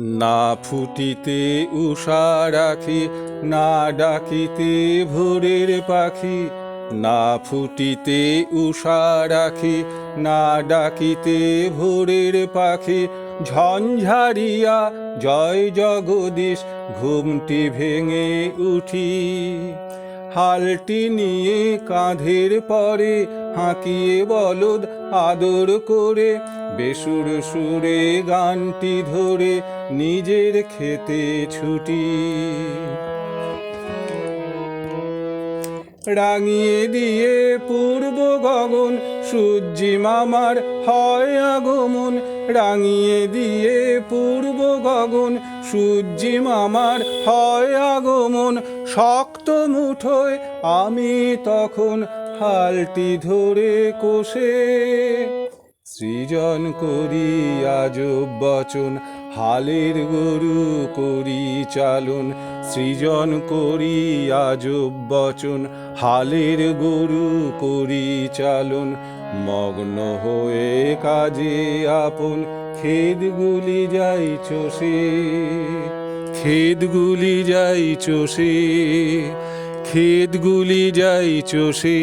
না ফুটিতে উষা রাখি, না ডাকিতে ভোরের পাখি, না ফুটিতে উষা রাখি, না ডাকিতে ভোরের পাখি। ঝঞ্ঝারিয়া, জয় জগদীশ, ঘুমটি ভেঙে উঠি। হালটি নিয়ে কাঁধের পরে হাঁকিয়ে বলদ আদর করে, বেসুর সুরে গানটি ধরে নিজের খেতে ছুটি। রাঙিয়ে দিয়ে পূর্ব গগন, সূর্যি মামার হয় আগমন। রাঙিয়ে দিয়ে পূর্ব গগন, সূর্যি মামার হয় আগমন। শক্ত মুঠোয় আমি তখন হালটি ধরে কোষে। সৃজন করি আজব বচন হালের গরু করি চালন সৃজন করি আজব বচন, হালের গরু করি চালন মগ্ন হয়ে কাজে আপন, খেদগুলি যাই চষে খেদগুলি যাই চষে খেদগুলি যাই চষে